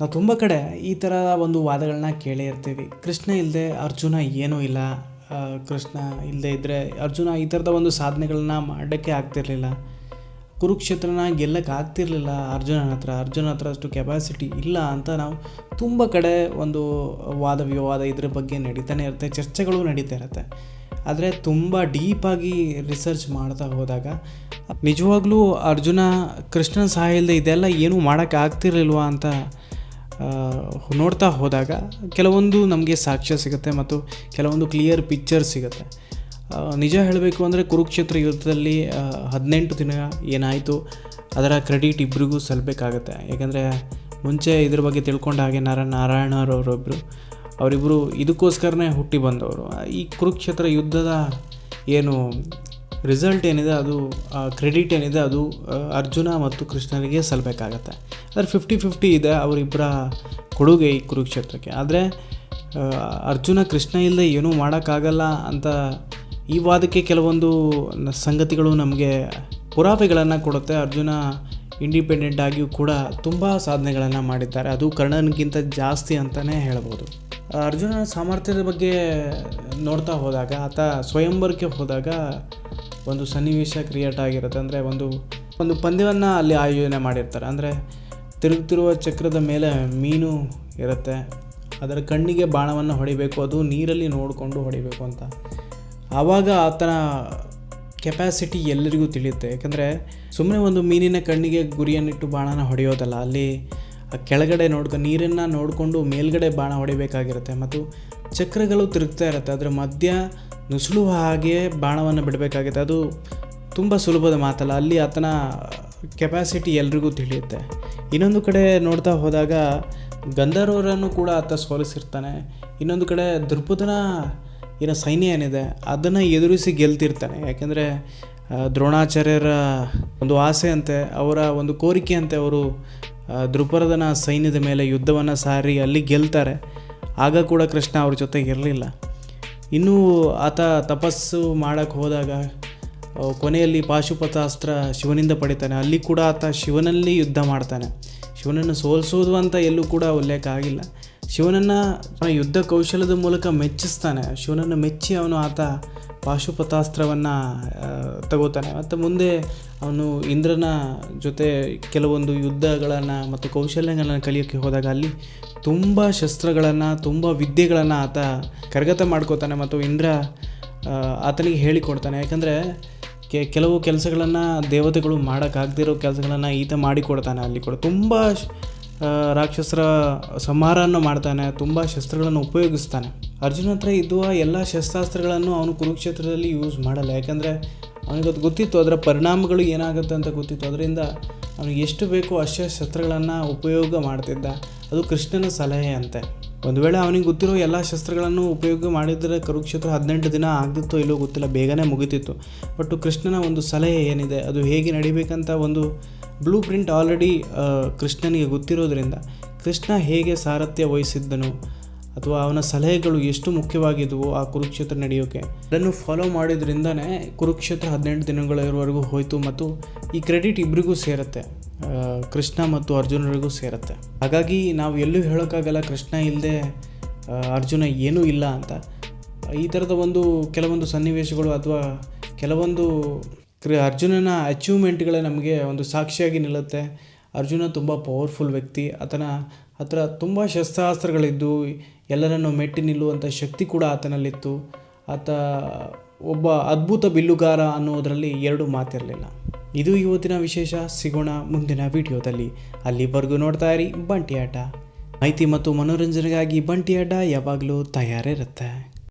ನಾವು ತುಂಬ ಕಡೆ ಈ ಥರ ಒಂದು ವಾದಗಳನ್ನ ಕೇಳೇ ಇರ್ತೀವಿ. ಕೃಷ್ಣ ಇಲ್ಲದೆ ಅರ್ಜುನ ಏನೂ ಇಲ್ಲ. ಕೃಷ್ಣ ಇಲ್ಲದೆ ಇದ್ದರೆ ಅರ್ಜುನ ಈ ಥರದ ಒಂದು ಸಾಧನೆಗಳನ್ನ ಮಾಡೋಕ್ಕೆ ಆಗ್ತಿರಲಿಲ್ಲ. ಕುರುಕ್ಷೇತ್ರನ ಗೆಲ್ಲಕ್ಕೆ ಆಗ್ತಿರಲಿಲ್ಲ ಅರ್ಜುನನ ಹತ್ರ. ಅರ್ಜುನ ಹತ್ರ ಅಷ್ಟು ಕೆಪಾಸಿಟಿ ಇಲ್ಲ ಅಂತ ನಾವು ತುಂಬ ಕಡೆ ಒಂದು ವಾದ ವಿವಾದ ಇದ್ರ ಬಗ್ಗೆ ನಡೀತಾನೆ ಇರುತ್ತೆ. ಚರ್ಚೆಗಳು ನಡೀತಾ ಇರುತ್ತೆ. ಆದರೆ ತುಂಬ ಡೀಪಾಗಿ ರಿಸರ್ಚ್ ಮಾಡ್ತಾ ಹೋದಾಗ ನಿಜವಾಗ್ಲೂ ಅರ್ಜುನ ಕೃಷ್ಣನ ಸಹಾಯ ಇಲ್ಲದೆ ಇದೆಲ್ಲ ಏನೂ ಮಾಡೋಕ್ಕೆ ಆಗ್ತಿರ್ಲಿಲ್ವಾ ಅಂತ ನೋಡ್ತಾ ಹೋದಾಗ ಕೆಲವೊಂದು ನಮಗೆ ಸಾಕ್ಷ್ಯ ಸಿಗುತ್ತೆ ಮತ್ತು ಕೆಲವೊಂದು ಕ್ಲಿಯರ್ ಪಿಕ್ಚರ್ ಸಿಗುತ್ತೆ. ನಿಜ ಹೇಳಬೇಕು ಅಂದರೆ ಕುರುಕ್ಷೇತ್ರ ಯುದ್ಧದಲ್ಲಿ ಹದಿನೆಂಟು ದಿನ ಏನಾಯಿತು, ಅದರ ಕ್ರೆಡಿಟ್ ಇಬ್ಬರಿಗೂ ಸಲ್ಲಬೇಕಾಗತ್ತೆ ಯಾಕೆಂದರೆ ಮುಂಚೆ ಇದ್ರ ಬಗ್ಗೆ ತಿಳ್ಕೊಂಡ ಹಾಗೆ ನಾರ ನಾರಾಯಣರವರೊಬ್ಬರು ಅವರಿಬ್ಬರು ಇದಕ್ಕೋಸ್ಕರನೇ ಹುಟ್ಟಿ ಬಂದವರು. ಈ ಕುರುಕ್ಷೇತ್ರ ಯುದ್ಧದ ಏನು ರಿಸಲ್ಟ್ ಏನಿದೆ ಅದು ಕ್ರೆಡಿಟ್ ಏನಿದೆ ಅದು ಅರ್ಜುನ ಮತ್ತು ಕೃಷ್ಣನಿಗೆ ಸಲ್ಲಬೇಕಾಗತ್ತೆ ಆದರೆ ಫಿಫ್ಟಿ ಫಿಫ್ಟಿ ಇದೆ ಅವರಿಬ್ಬರ ಕೊಡುಗೆ ಈ ಕುರುಕ್ಷೇತ್ರಕ್ಕೆ. ಆದರೆ ಅರ್ಜುನ ಕೃಷ್ಣ ಇಲ್ಲದೆ ಏನೂ ಮಾಡೋಕ್ಕಾಗಲ್ಲ ಅಂತ ಈ ವಾದಕ್ಕೆ ಕೆಲವೊಂದು ಸಂಗತಿಗಳು ನಮಗೆ ಪುರಾವೆಗಳನ್ನು ಕೊಡುತ್ತೆ. ಅರ್ಜುನ ಇಂಡಿಪೆಂಡೆಂಟ್ ಆಗಿಯೂ ಕೂಡ ತುಂಬ ಸಾಧನೆಗಳನ್ನು ಮಾಡಿದ್ದಾರೆ. ಅದು ಕರ್ಣನಿಗಿಂತ ಜಾಸ್ತಿ ಅಂತಲೇ ಹೇಳ್ಬೋದು. ಅರ್ಜುನ ಸಾಮರ್ಥ್ಯದ ಬಗ್ಗೆ ನೋಡ್ತಾ ಹೋದಾಗ, ಆತ ಸ್ವಯಂವರಕ್ಕೆ ಹೋದಾಗ ಒಂದು ಸನ್ನಿವೇಶ ಕ್ರಿಯೇಟ್ ಆಗಿರುತ್ತೆ. ಅಂದರೆ ಒಂದು ಒಂದು ಪಂದ್ಯವನ್ನು ಅಲ್ಲಿ ಆಯೋಜನೆ ಮಾಡಿರ್ತಾರೆ. ಅಂದರೆ ತಿರುಗುತ್ತಿರುವ ಚಕ್ರದ ಮೇಲೆ ಮೀನು ಇರುತ್ತೆ. ಅದರ ಕಣ್ಣಿಗೆ ಬಾಣವನ್ನು ಹೊಡಿಬೇಕು. ಅದು ನೀರಲ್ಲಿ ನೋಡಿಕೊಂಡು ಹೊಡಿಬೇಕು ಅಂತ. ಆವಾಗ ಆತನ ಕೆಪಾಸಿಟಿ ಎಲ್ಲರಿಗೂ ತಿಳಿಯುತ್ತೆ. ಯಾಕಂದರೆ ಸುಮ್ಮನೆ ಒಂದು ಮೀನಿನ ಕಣ್ಣಿಗೆ ಗುರಿಯನ್ನಿಟ್ಟು ಬಾಣನ ಹೊಡೆಯೋದಲ್ಲ. ಅಲ್ಲಿ ಕೆಳಗಡೆ ನೋಡ್ಕೊ, ನೀರನ್ನು ನೋಡಿಕೊಂಡು ಮೇಲ್ಗಡೆ ಬಾಣ ಹೊಡಿಬೇಕಾಗಿರುತ್ತೆ. ಮತ್ತು ಚಕ್ರಗಳು ತಿರುಗ್ತಾ ಇರುತ್ತೆ. ಅದರ ಮಧ್ಯ ನುಸುಳುವ ಹಾಗೆ ಬಾಣವನ್ನು ಬಿಡಬೇಕಾಗುತ್ತೆ. ಅದು ತುಂಬ ಸುಲಭದ ಮಾತಲ್ಲ, ಅಲ್ಲಿ ಆತನ ಕೆಪಾಸಿಟಿ ಎಲ್ರಿಗೂ ತಿಳಿಯುತ್ತೆ. ಇನ್ನೊಂದು ಕಡೆ ನೋಡ್ತಾ ಹೋದಾಗ ಗಂಧರ್ವರನ್ನು ಕೂಡ ಆತ ಸೋಲಿಸಿರ್ತಾನೆ. ಇನ್ನೊಂದು ಕಡೆ ದೃಪದನ ಏನೋ ಸೈನ್ಯ ಏನಿದೆ, ಅದನ್ನು ಎದುರಿಸಿ ಗೆಲ್ತಿರ್ತಾನೆ. ಯಾಕೆಂದರೆ ದ್ರೋಣಾಚಾರ್ಯರ ಒಂದು ಆಸೆ ಅಂತೆ, ಅವರ ಒಂದು ಕೋರಿಕೆಯಂತೆ ಅವರು ದೃಪರದನ ಸೈನ್ಯದ ಮೇಲೆ ಯುದ್ಧವನ್ನು ಸಾರಿ ಅಲ್ಲಿ ಗೆಲ್ತಾರೆ. ಆಗ ಕೂಡ ಕೃಷ್ಣ ಅವ್ರ ಜೊತೆಗೆ ಇರಲಿಲ್ಲ. ಇನ್ನೂ ಆತ ತಪಸ್ಸು ಮಾಡೋಕ್ಕೆ ಹೋದಾಗ ಕೊನೆಯಲ್ಲಿ ಪಾಶುಪತಾಸ್ತ್ರ ಶಿವನಿಂದ ಪಡಿತಾನೆ. ಅಲ್ಲಿ ಕೂಡ ಆತ ಶಿವನಲ್ಲಿ ಯುದ್ಧ ಮಾಡ್ತಾನೆ. ಶಿವನನ್ನು ಸೋಲಿಸೋದು ಅಂತ ಎಲ್ಲೂ ಕೂಡ ಉಲ್ಲೇಖ ಆಗಿಲ್ಲ. ಶಿವನನ್ನು ಯುದ್ಧ ಕೌಶಲದ ಮೂಲಕ ಮೆಚ್ಚಿಸ್ತಾನೆ. ಶಿವನನ್ನು ಮೆಚ್ಚಿ ಅವನು ಆತ ಪಾಶುಪತಾಸ್ತ್ರವನ್ನು ತಗೋತಾನೆ. ಮತ್ತು ಮುಂದೆ ಅವನು ಇಂದ್ರನ ಜೊತೆ ಕೆಲವೊಂದು ಯುದ್ಧಗಳನ್ನು ಮತ್ತು ಕೌಶಲ್ಯಗಳನ್ನು ಕಲಿಯೋಕ್ಕೆ ಹೋದಾಗ ಅಲ್ಲಿ ತುಂಬ ಶಸ್ತ್ರಗಳನ್ನು, ತುಂಬ ವಿದ್ಯೆಗಳನ್ನು ಆತ ಕರಗತ ಮಾಡ್ಕೋತಾನೆ ಮತ್ತು ಇಂದ್ರ ಆತನಿಗೆ ಹೇಳಿಕೊಡ್ತಾನೆ. ಯಾಕಂದರೆ ಕೆ, ಕೆಲವು ಕೆಲಸಗಳನ್ನು ದೇವತೆಗಳು ಮಾಡೋಕ್ಕಾಗದಿರೋ ಕೆಲಸಗಳನ್ನು ಈತ ಮಾಡಿಕೊಡ್ತಾನೆ ಅಲ್ಲಿ ಕೂಡ. ತುಂಬ ರಾಕ್ಷಸರ ಸಂಹಾರವನ್ನು ಮಾಡ್ತಾನೆ, ತುಂಬ ಶಸ್ತ್ರಗಳನ್ನು ಉಪಯೋಗಿಸ್ತಾನೆ. ಅರ್ಜುನ ಹತ್ರ ಇದ್ದುವ ಎಲ್ಲ ಶಸ್ತ್ರಾಸ್ತ್ರಗಳನ್ನು ಅವನು ಕುರುಕ್ಷೇತ್ರದಲ್ಲಿ ಯೂಸ್ ಮಾಡಲ್ಲ. ಯಾಕಂದರೆ ಅವನಿಗೆ ಅದು ಗೊತ್ತಿತ್ತು, ಅದರ ಪರಿಣಾಮಗಳು ಏನಾಗುತ್ತೆ ಅಂತ ಗೊತ್ತಿತ್ತು. ಅದರಿಂದ ಅವನಿಗೆ ಎಷ್ಟು ಬೇಕೋ ಅಷ್ಟೇ ಶಸ್ತ್ರಗಳನ್ನು ಉಪಯೋಗ ಮಾಡ್ತಿದ್ದ. ಅದು ಕೃಷ್ಣನ ಸಲಹೆ ಅಂತೆ. ಒಂದು ವೇಳೆ ಅವನಿಗೆ ಗೊತ್ತಿರೋ ಎಲ್ಲ ಶಸ್ತ್ರಗಳನ್ನು ಉಪಯೋಗ ಮಾಡಿದರೆ ಕುರುಕ್ಷೇತ್ರ ಹದಿನೆಂಟು ದಿನ ಆಗ್ತಿತ್ತೋ ಇಲ್ಲೋ ಗೊತ್ತಿಲ್ಲ, ಬೇಗನೆ ಮುಗಿತಿತ್ತು. ಬಟ್ ಕೃಷ್ಣನ ಒಂದು ಸಲಹೆ ಏನಿದೆ, ಅದು ಹೇಗೆ ನಡಿಬೇಕಂತ ಒಂದು ಬ್ಲೂ ಪ್ರಿಂಟ್ ಆಲ್ರೆಡಿ ಕೃಷ್ಣನಿಗೆ ಗೊತ್ತಿರೋದ್ರಿಂದ ಕೃಷ್ಣ ಹೇಗೆ ಸಾರಥ್ಯ ವಹಿಸಿದ್ದನು ಅಥವಾ ಅವನ ಸಲಹೆಗಳು ಎಷ್ಟು ಮುಖ್ಯವಾಗಿದ್ದವು ಆ ಕುರುಕ್ಷೇತ್ರ ನಡೆಯೋಕೆ. ಅದನ್ನು ಫಾಲೋ ಮಾಡಿದ್ರಿಂದನೇ ಕುರುಕ್ಷೇತ್ರ ಹದಿನೆಂಟು ದಿನಗಳವರೆಗೂ ಹೋಯಿತು ಮತ್ತು ಈ ಕ್ರೆಡಿಟ್ ಇಬ್ಬರಿಗೂ ಸೇರುತ್ತೆ. ಕೃಷ್ಣ ಮತ್ತು ಅರ್ಜುನರಿಗೂ ಸೇರುತ್ತೆ. ಹಾಗಾಗಿ ನಾವು ಎಲ್ಲೂ ಹೇಳೋಕ್ಕಾಗಲ್ಲ ಕೃಷ್ಣ ಇಲ್ಲದೆ ಅರ್ಜುನ ಏನೂ ಇಲ್ಲ ಅಂತ. ಈ ಥರದ ಒಂದು ಕೆಲವೊಂದು ಸನ್ನಿವೇಶಗಳು ಅಥವಾ ಕೆಲವೊಂದು ಕ್ರಿ, ಅರ್ಜುನನ ಅಚೀವ್ಮೆಂಟ್ಗಳೇ ನಮಗೆ ಒಂದು ಸಾಕ್ಷಿಯಾಗಿ ನಿಲ್ಲುತ್ತೆ. ಅರ್ಜುನ ತುಂಬ ಪವರ್ಫುಲ್ ವ್ಯಕ್ತಿ. ಆತನ ಹತ್ರ ತುಂಬ ಶಸ್ತ್ರಾಸ್ತ್ರಗಳಿದ್ದು, ಎಲ್ಲರನ್ನು ಮೆಟ್ಟಿ ನಿಲ್ಲುವಂಥ ಶಕ್ತಿ ಕೂಡ ಆತನಲ್ಲಿತ್ತು. ಆತ ಒಬ್ಬ ಅದ್ಭುತ ಬಿಲ್ಲುಗಾರ ಅನ್ನೋದರಲ್ಲಿ ಎರಡು ಮಾತಿರಲಿಲ್ಲ. ಇದು ಇವತ್ತಿನ ವಿಶೇಷ. ಸಿಗೋಣ ಮುಂದಿನ ವಿಡಿಯೋದಲ್ಲಿ. ಅಲ್ಲಿವರೆಗೂ ನೋಡ್ತಾ ಇರಿ ಬಂಟಿ ಆಟ. ಮಾಹಿತಿ ಮತ್ತು ಮನೋರಂಜನೆಗಾಗಿ ಬಂಟಿ ಆಟ ಯಾವಾಗಲೂ ತಯಾರಿರುತ್ತೆ.